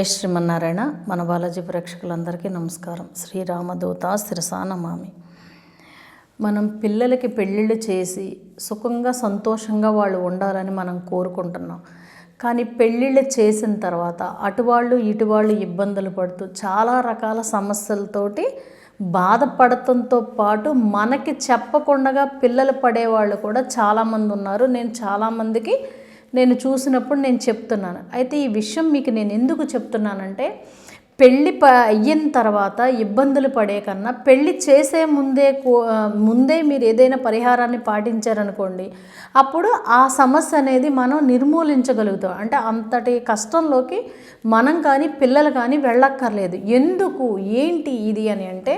జై శ్రీమన్నారాయణ మన బాలాజీ ప్రేక్షకులందరికీ నమస్కారం. శ్రీరామదూత శిరసానమామి మనం పిల్లలకి పెళ్ళిళ్ళు చేసి సుఖంగా సంతోషంగా వాళ్ళు ఉండాలని మనం కోరుకుంటున్నాం. కానీ పెళ్ళిళ్ళు చేసిన తర్వాత అటువాళ్ళు ఇటువాళ్ళు ఇబ్బందులు పడుతూ చాలా రకాల సమస్యలతోటి బాధపడటంతో పాటు మనకి చెప్పకుండా పిల్లలు పడేవాళ్ళు కూడా చాలామంది ఉన్నారు. నేను చాలామందికి నేను చూసినప్పుడు నేను చెప్తున్నాను. అయితే ఈ విషయం మీకు నేను ఎందుకు చెప్తున్నానంటే పెళ్ళి ప అయిన తర్వాత ఇబ్బందులు పడే కన్నా పెళ్ళి చేసే ముందే ముందే మీరు ఏదైనా పరిహారాన్ని పాటించారనుకోండి అప్పుడు ఆ సమస్య అనేది మనం నిర్మూలించగలుగుతాం. అంటే అంతటి కష్టంలోకి మనం కానీ పిల్లలు కానీ వెళ్ళక్కర్లేదు. ఎందుకు? ఏంటి ఇది అని అంటే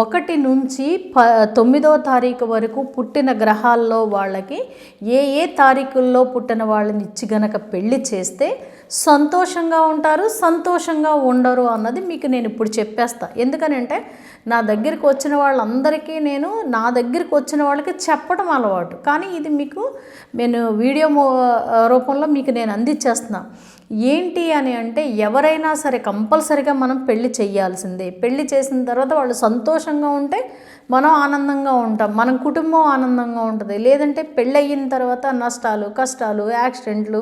ఒకటి నుంచి ప తొమ్మిదో తారీఖు వరకు పుట్టిన గ్రహాల్లో వాళ్ళకి ఏ ఏ తారీఖుల్లో పుట్టిన వాళ్ళని ఇచ్చి గనక పెళ్ళి చేస్తే సంతోషంగా ఉంటారు సంతోషంగా ఉండరు అన్నది మీకు నేను ఇప్పుడు చెప్పేస్తా. ఎందుకనంటే నా దగ్గరికి వచ్చిన వాళ్ళందరికీ నేను నా దగ్గరికి వచ్చిన వాళ్ళకి చెప్పడం అలవాటు. కానీ ఇది మీకు నేను వీడియో రూపంలో మీకు నేను అందించేస్తున్నాను ఏంటి అని అంటే ఎవరైనా సరే కంపల్సరిగా మనం పెళ్ళి చేయాల్సిందే పెళ్ళి చేసిన తర్వాత వాళ్ళు సంతోషంగా ఉంటే మనం ఆనందంగా ఉంటాం. మన కుటుంబం ఆనందంగా ఉంటుంది. లేదంటే పెళ్ళి అయిన తర్వాత నష్టాలు కష్టాలు యాక్సిడెంట్లు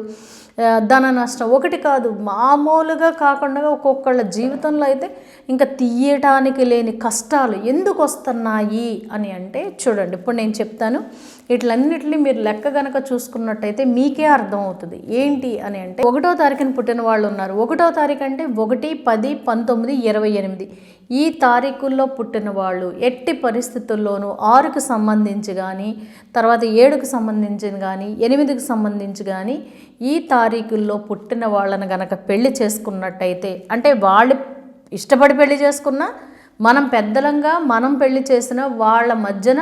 ధన నష్టం ఒకటి కాదు. మామూలుగా కాకుండా ఒక్కొక్కళ్ళ జీవితంలో అయితే ఇంకా తీయటానికి లేని కష్టాలు ఎందుకు వస్తున్నాయి అని అంటే చూడండి. ఇప్పుడు నేను చెప్తాను. ఇట్లన్నిటిని మీరు లెక్క గనక చూసుకున్నట్టయితే మీకే అర్థం అవుతుంది ఏంటి అని అంటే ఒకటో తారీఖున పుట్టిన వాళ్ళు ఉన్నారు. ఒకటో తారీఖు అంటే ఒకటి పది పంతొమ్మిది ఇరవై ఎనిమిది. ఈ తారీఖుల్లో పుట్టిన వాళ్ళు ఎట్టి పరిస్థితుల్లోనూ ఆరుకు సంబంధించి కానీ తర్వాత ఏడుకు సంబంధించి కానీ ఎనిమిదికి సంబంధించి కానీ ఈ తారీఖుల్లో పుట్టిన వాళ్ళని గనక పెళ్ళి చేసుకున్నట్టయితే అంటే వాళ్ళు ఇష్టపడి పెళ్ళి చేసుకున్నా మనం పెద్దలంగా మనం పెళ్ళి చేసిన వాళ్ళ మధ్యన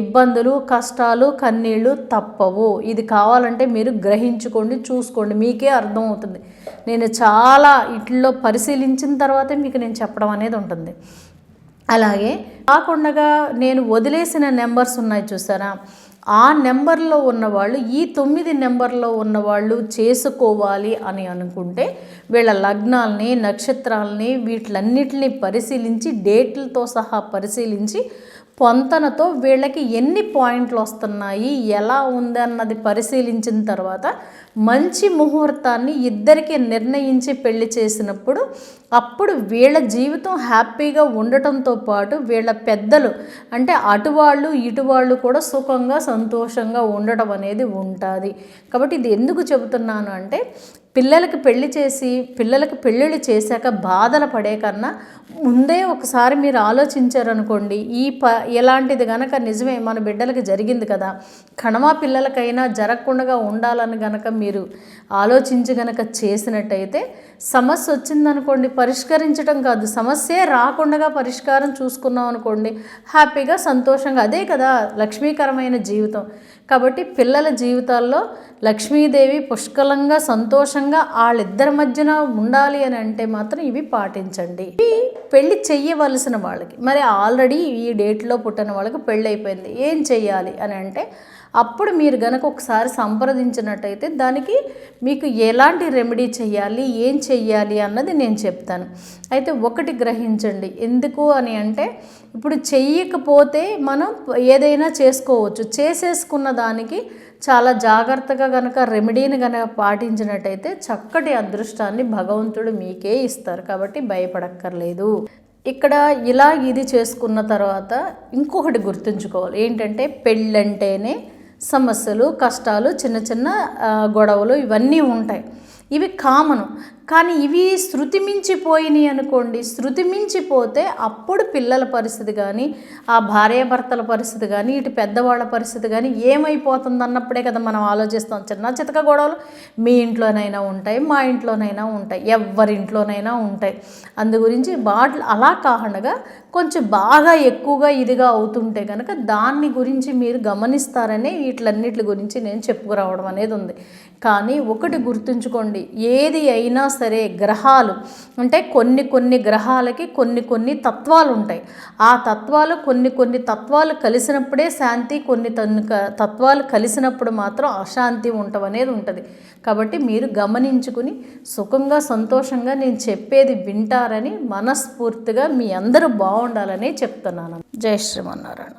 ఇబ్బందులు కష్టాలు కన్నీళ్ళు తప్పవు. ఇది కావాలంటే మీరు గ్రహించుకోండి చూసుకోండి. మీకే అర్థం అవుతుంది నేను చాలా ఇట్లో పరిశీలించిన తర్వాతే మీకు నేను చెప్పడం అనేది ఉంటుంది. అలాగే కాకుండా నేను వదిలేసిన నెంబర్స్ ఉన్నాయి చూసారా? ఆ నెంబర్లో ఉన్నవాళ్ళు ఈ తొమ్మిది నెంబర్లో ఉన్నవాళ్ళు చేసుకోవాలి అని అనుకుంటే వీళ్ళ లగ్నాల్ని నక్షత్రాలని వీటిలన్నిటిని పరిశీలించి డేట్లతో సహా పరిశీలించి పొంతనతో వీళ్ళకి ఎన్ని పాయింట్లు వస్తున్నాయి ఎలా ఉంది అన్నది పరిశీలించిన తర్వాత మంచి ముహూర్తాన్ని ఇద్దరికి నిర్ణయించి పెళ్ళి చేసినప్పుడు అప్పుడు వీళ్ళ జీవితం హ్యాపీగా ఉండటంతో పాటు వీళ్ళ పెద్దలు అంటే అటువాళ్ళు ఇటువాళ్ళు కూడా సుఖంగా సంతోషంగా ఉండటం అనేది ఉంటుంది. కాబట్టి ఇది ఎందుకు చెబుతున్నాను అంటే పిల్లలకి పెళ్ళి చేసి పిల్లలకి పెళ్ళిళ్ళు చేశాక బాధలు పడే కన్నా ముందే ఒకసారి మీరు ఆలోచించారనుకోండి ఈ ప ఎలాంటిది గనక నిజమే మన బిడ్డలకి జరిగింది కదా. కణమా పిల్లలకైనా జరగకుండా ఉండాలని గనక మీరు ఆలోచించి గనక చేసినట్టయితే సమస్య వచ్చిందనుకోండి పరిష్కరించడం కాదు. సమస్యే రాకుండా పరిష్కారం చూసుకున్నాం అనుకోండి హ్యాపీగా సంతోషంగా అదే కదా లక్ష్మీకరమైన జీవితం. కాబట్టి పిల్లల జీవితాల్లో లక్ష్మీదేవి పుష్కలంగా సంతోషంగా వాళ్ళిద్దరి మధ్యన ఉండాలి అని అంటే మాత్రం ఇవి పాటించండి. ఇవి పెళ్ళి చెయ్యవలసిన వాళ్ళకి మరి ఆల్రెడీ ఈ డేట్లో పుట్టిన వాళ్ళకి పెళ్ళి అయిపోయింది ఏం చెయ్యాలి అని అంటే అప్పుడు మీరు గనక ఒకసారి సంప్రదించినట్టయితే దానికి మీకు ఎలాంటి రెమెడీ చేయాలి ఏం చెయ్యాలి అన్నది నేను చెప్తాను. అయితే ఒకటి గ్రహించండి. ఎందుకు అని అంటే ఇప్పుడు చెయ్యకపోతే మనం ఏదైనా చేసుకోవచ్చు. చేసేసుకున్న దానికి చాలా జాగ్రత్తగా గనక రెమెడీని గనక పాటించినట్టయితే చక్కటి అదృష్టాన్ని భగవంతుడు మీకే ఇస్తారు. కాబట్టి భయపడక్కర్లేదు. ఇక్కడ ఇలా ఇది చేసుకున్న తర్వాత ఇంకొకటి గుర్తుంచుకోవాలి. ఏంటంటే పెళ్ళంటేనే సమస్యలు కష్టాలు చిన్న చిన్న గొడవలు ఇవన్నీ ఉంటాయి. ఇవి కామను. కానీ ఇవి శృతి మించిపోయినాయి అనుకోండి. శృతి మించిపోతే అప్పుడు పిల్లల పరిస్థితి కానీ ఆ భార్యాభర్తల పరిస్థితి కానీ ఇటు పెద్దవాళ్ళ పరిస్థితి కానీ ఏమైపోతుంది అన్నప్పుడే కదా మనం ఆలోచిస్తాం. చిన్న చితక గొడవలు మీ ఇంట్లోనైనా ఉంటాయి మా ఇంట్లోనైనా ఉంటాయి ఎవరింట్లోనైనా ఉంటాయి. అందు గురించి వాటి అలా కాకుండా కొంచెం బాగా ఎక్కువగా ఇదిగా అవుతుంటే కనుక దాన్ని గురించి మీరు గమనిస్తారనే వీటిలన్నిటి గురించి నేను చెప్పుకురావడం అనేది ఉంది. కానీ ఒకటి గుర్తుంచుకోండి. ఏది అయినా సరే గ్రహాలు అంటే కొన్ని కొన్ని గ్రహాలకి కొన్ని కొన్ని తత్వాలు ఉంటాయి ఆ తత్వాలు కొన్ని కొన్ని తత్వాలు కలిసినప్పుడే శాంతి కొన్ని క- తత్వాలు కలిసినప్పుడు మాత్రం అశాంతి ఉండటం అనేది ఉంటుంది. కాబట్టి మీరు గమనించుకుని సుఖంగా సంతోషంగా నేను చెప్పేది వింటారని మనస్ఫూర్తిగా మీ అందరూ బాగుండాలని చెప్తున్నాను. జై శ్రీమన్నారాయణ.